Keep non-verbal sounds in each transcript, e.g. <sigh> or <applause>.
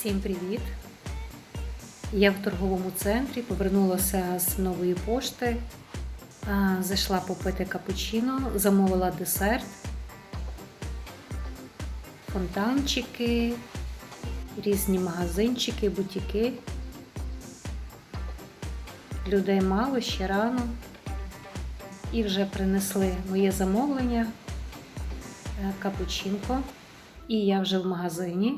Всім привіт! Я в торговому центрі повернулася з нової пошти, зайшла попити капучино, замовила десерт, фонтанчики, різні магазинчики, бутіки. Людей мало ще рано. І вже принесли моє замовлення е, капучинко. І я вже в магазині.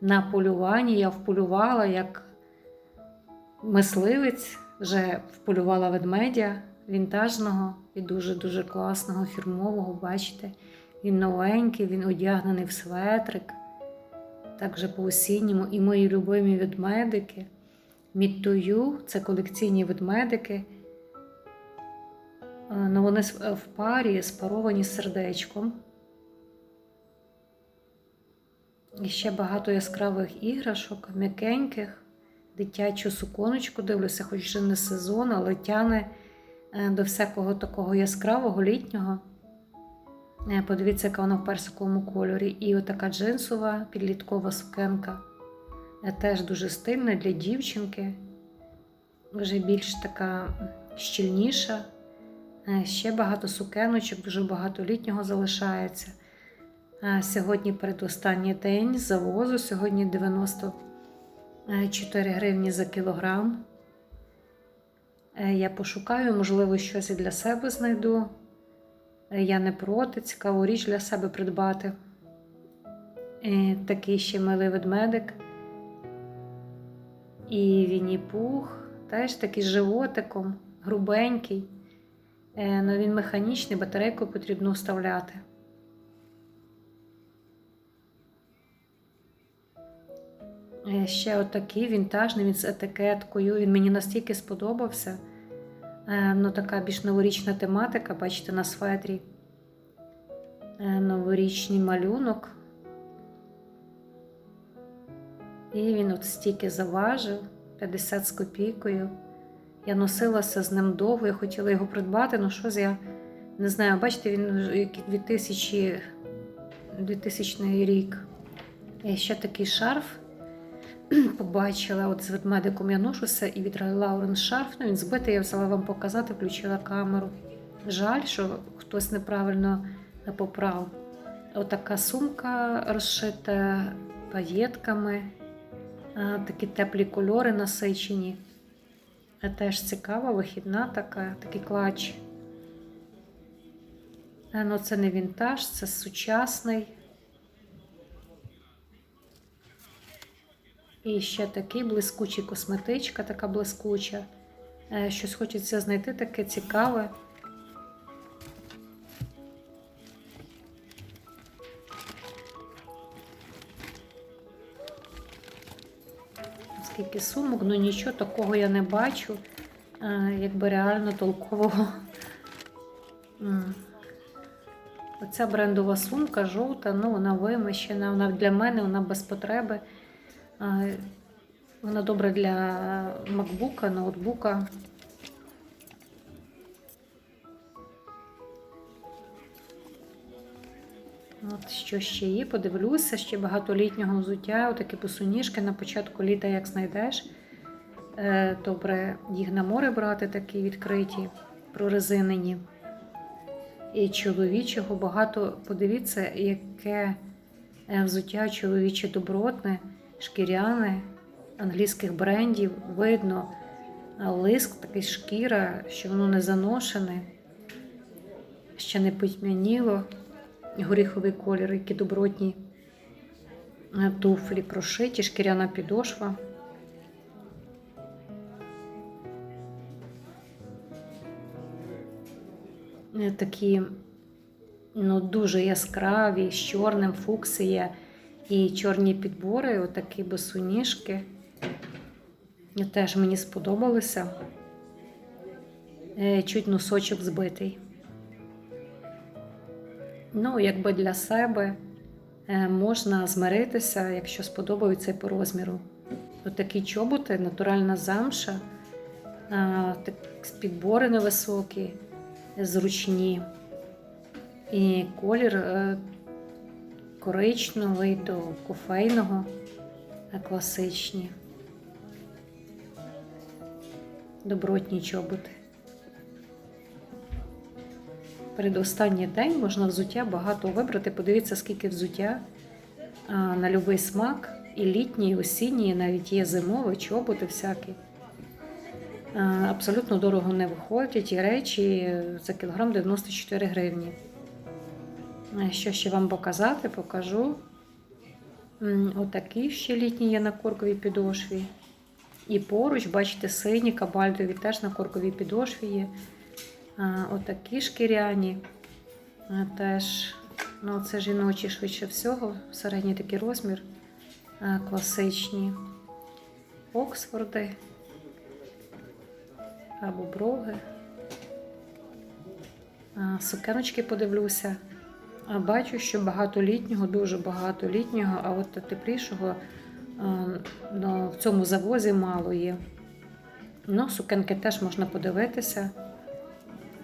На полюванні я вполювала як мисливець, вже вполювала ведмедя вінтажного і дуже-дуже класного, фірмового. Бачите, він новенький, він одягнений в светрик. Так же по-осінньому. І мої любимі ведмедики. Міттую це колекційні ведмедики. Е, Ну, вони в парі спаровані сердечком. І ще багато яскравих іграшок, м'якеньких, дитячу суконочку дивлюся, хоч вже не сезон, але тяне е, до всякого такого яскравого літнього. Е, Подивіться, яка вона в персиковому кольорі. І отака джинсова підліткова сукенка. Е, Теж дуже стильна для дівчинки. Вже більш така щільніша. Ще багато сукеночок, дуже багато літнього залишається. Сьогодні передостанній день завозу, сьогодні 94 гривні за кілограм. Е, Я пошукаю, можливо, щось і для себе знайду. Е, Я не проти, цікаву річ для себе придбати. Е, Такий ще милий ведмедик. І Вінні-Пух, теж такий з животиком, грубенький. Е, Ну, він механічний, батарейку потрібно вставляти. Ще отакий вінтажний, він з етикеткою. Він мені настільки сподобався. Е, Ну, така більш новорічна тематика, бачите, на светрі. Е, Новорічний малюнок. І він от стільки заважив, 50 з копійкою. Я носилася з ним довго, я хотіла його придбати, ну щось я не знаю, бачите, він 2000, 2000 рік. І ще такий шарф <clears throat> побачила, от з ведмедиком я ношуся, і від Лаурен шарф, ну він збитий, я взяла вам показати, включила камеру. Жаль, що хтось неправильно поправ. Отака сумка розшита паєтками, такі теплі кольори насичені. Теж цікава, вихідна така, такий клач. Е, Ну, це не вінтаж, це сучасний. І ще такий блискучий косметичка, така блискуча. Е, Щось хочеться знайти таке цікаве. Скільки сумок, ну нічого такого я не бачу, е, якби реально толкового. Оця брендова сумка жовта, ну вона вимощена, вона для мене вона без потреби. Вона добра для макбука, ноутбука. От що ще є, подивлюся, ще багато літнього взуття, отакі босоніжки на початку літа, як знайдеш. Е, Добре їх на море брати, такі відкриті, прорезинені. І чоловічого багато. Подивіться, яке е, взуття чоловіче добротне, шкіряне, англійських брендів. Видно лиск, такий шкіра, що воно не заношене, ще не потьмяніло. Горіховий колір, які добротні е, туфлі прошиті, шкіряна підошва. Е, Такі ну, дуже яскраві, з чорним фуксія і чорні підбори, отакі босоніжки. Теж мені сподобалося. Е, Чуть носочок збитий. Ну, якби для себе е, можна змиритися, якщо сподобаються і по розміру. Отакі чоботи, натуральна замша, підбори невисокі, зручні. І колір е, коричневий до кофейного. класичні. Добротні чоботи. Передостанній день можна взуття багато вибрати. Подивіться, скільки взуття на будь-який смак. І літні, і осінні, і навіть є зимові, чоботи всякі. Абсолютно дорого не виходять і речі за кілограм 94 гривні. Що ще вам показати? Покажу. Отакі ще літні є на корковій підошві. І поруч, бачите, сині кабальтові теж на корковій підошві є. Отакі шкіряні. Теж, ну це жіночі швидше всього, середній такий розмір. Класичні. Оксфорди. Або броги. Сукеночки подивлюся. Бачу, що багато літнього, дуже багато літнього, а от теплішого ну, в цьому завозі мало є. Ну, сукенки теж можна подивитися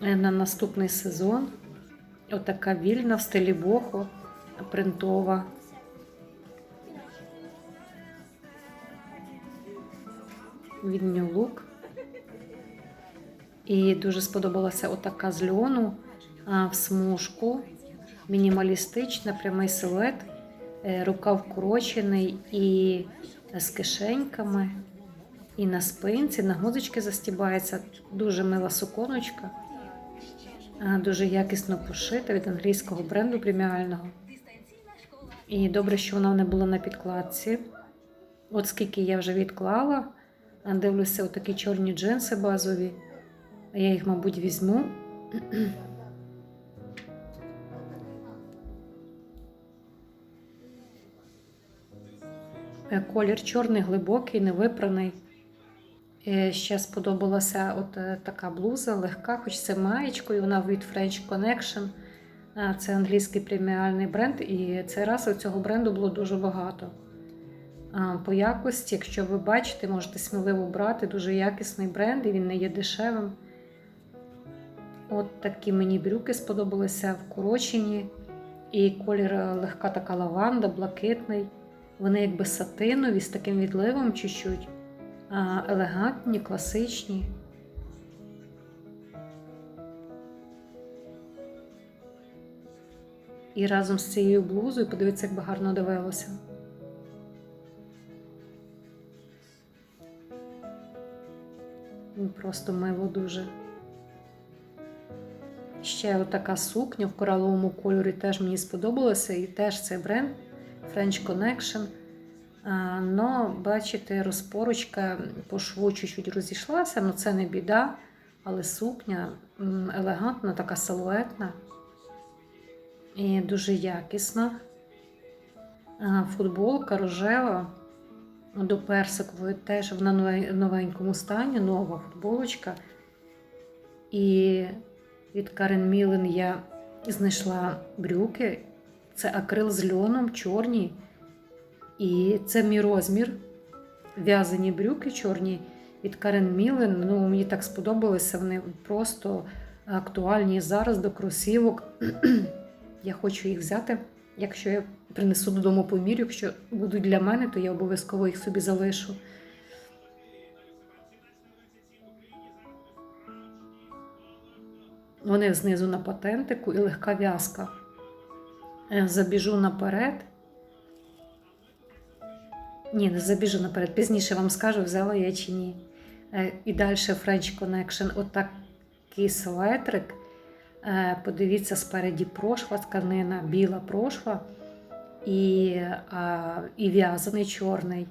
Е, на наступний сезон. Отака вільна в стилі бохо, принтова. Від New Look. І дуже сподобалася отака з льону в смужку. Мінімалістична, прямий силует, е, рукав вкорочений і з кишеньками, і на спинці, на гудзички застібається. Дуже мила суконочка, дуже якісно пошита від англійського бренду преміального. І добре, що вона не була на підкладці. От скільки я вже відклала, дивлюся, отакі чорні джинси базові. Я їх, мабуть, візьму. Колір чорний, глибокий, невипраний. Е, Ще сподобалася от е, така блуза, легка, хоч це маєчкою, вона від French Connection. Е, Це англійський преміальний бренд, і цей раз у цього бренду було дуже багато. По якості, якщо ви бачите, можете сміливо брати. Дуже якісний бренд, і він не є дешевим. От такі мені брюки сподобалися вкорочені. І колір е, легка така лаванда, блакитний. Вони якби сатинові з таким відливом чуть-чуть. А, елегантні, класичні. І разом з цією блузою подивіться, як би гарно дивилося. Ну, Просто мило дуже. Ще отака сукня в кораловому кольорі теж мені сподобалася, і теж цей бренд French Connection. Но, бачите, розпорочка по шву чуть-чуть розійшлася, але це не біда. Але сукня елегантна, така силуетна і дуже якісна. Футболка рожева до персикової теж в нове- новенькому стані, нова футболочка. І від Карен Мілен я знайшла брюки. Це акрил з льоном, чорні. І це мій розмір. В'язані брюки чорні від Карен Мілен. Ну, мені так сподобалися. Вони просто актуальні зараз до кросівок. <clears throat> я хочу їх взяти. Якщо я принесу додому помірю, якщо будуть для мене, то я обов'язково їх собі залишу. Вони знизу на патентику і легка в'язка. Е, Забіжу наперед. Ні, не забіжу наперед. Пізніше вам скажу, взяла я чи ні. Е, І далі French Connection. Отакий светрик. Е, Подивіться, спереді прошва, тканина, біла прошва і, і в'язаний чорний.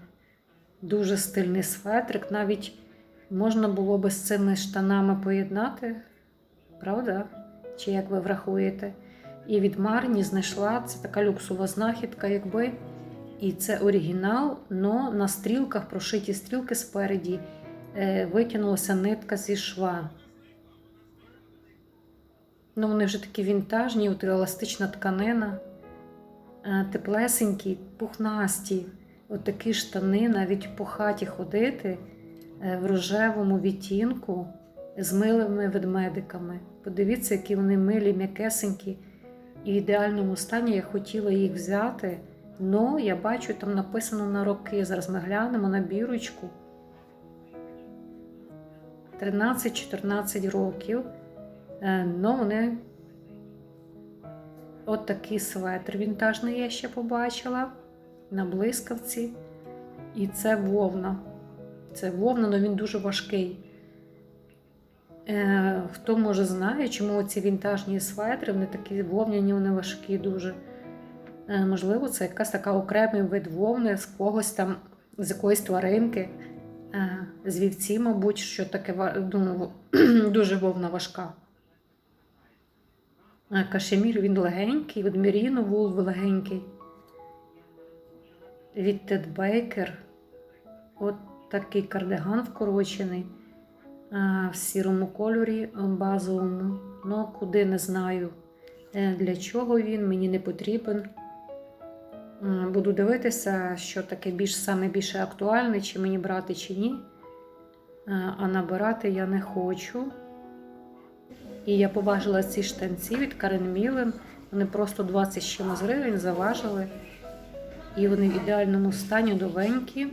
Дуже стильний светрик. Навіть можна було би з цими штанами поєднати. Правда? Чи як ви врахуєте? І від Марні знайшла це така люксова знахідка, якби. І це оригінал, але на стрілках прошиті стрілки спереді е, витягнулася нитка зі шва. Ну, вони вже такі вінтажні, от еластична тканина, е, теплесенькі, пухнасті. От штани навіть по хаті ходити е, в рожевому відтінку з милими ведмедиками. Подивіться, які вони милі, м'якесенькі. І в ідеальному стані я хотіла їх взяти Ну, я бачу, там написано на роки. Зараз ми глянемо на бірочку. 13-14 років. Ну, вони от такий светр вінтажний я ще побачила на блискавці. І це вовна. Це вовна, але він дуже важкий. Е, Хто може знає, чому ці вінтажні светри, вони такі вовняні, вони важкі дуже. Е, Можливо, це якась така окремий вид вовни з когось там, з якоїсь тваринки, е, з вівці, мабуть, що таке ну, <clears throat> дуже вовна важка. Кашемір він легенький, від Міріно вул легенький. Від Тед Бейкер. От такий кардиган вкорочений в сірому кольорі базовому. Ну, куди не знаю, е, для чого він, мені не потрібен. Буду дивитися, що таке більш саме більше актуальне, чи мені брати, чи ні. А набирати я не хочу. І я побачила ці штанці від Карен Мілен. Вони просто 20 з чимось гривень заважили. І вони в ідеальному стані новенькі.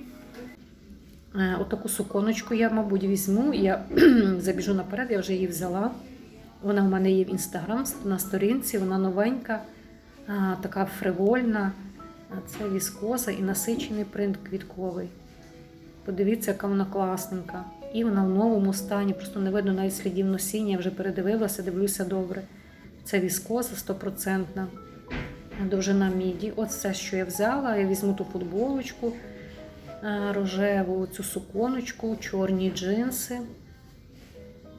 Е, Отаку суконочку я, мабуть, візьму. Я <clears throat> забіжу наперед, я вже її взяла. Вона в мене є в інстаграм на сторінці, вона новенька, така фривольна. Це віскоза і насичений принт квітковий. Подивіться, яка вона класненька. І вона в новому стані, просто не видно навіть слідів носіння, я вже передивилася, дивлюся добре. Це віскоза стопроцентна. Довжина міді. Все, що я взяла. Я візьму ту футболочку рожеву, цю суконочку, чорні джинси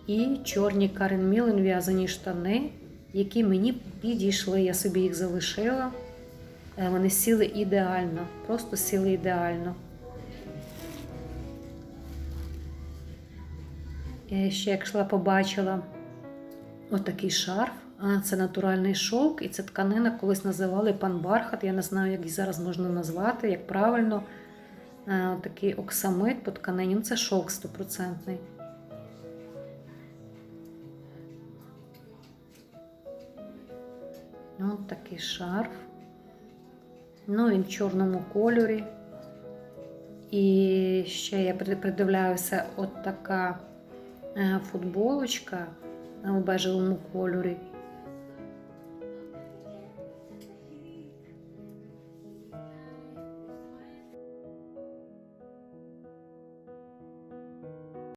і чорні Карен Мілен в'язані штани, які мені підійшли. Я собі їх залишила. Е, Вони сіли ідеально, просто сіли ідеально. Е, Ще як йшла, побачила отакий шарф. Це натуральний шовк, і це тканина колись називали пан Бархат. Я не знаю, як її зараз можна назвати, як правильно. Е, Такий оксамит по тканині. Ну, Це шовк стопроцентний. Ось такий шарф. Ну, він в чорному кольорі. І ще я придивляюся от така е, футболочка у бежевому кольорі.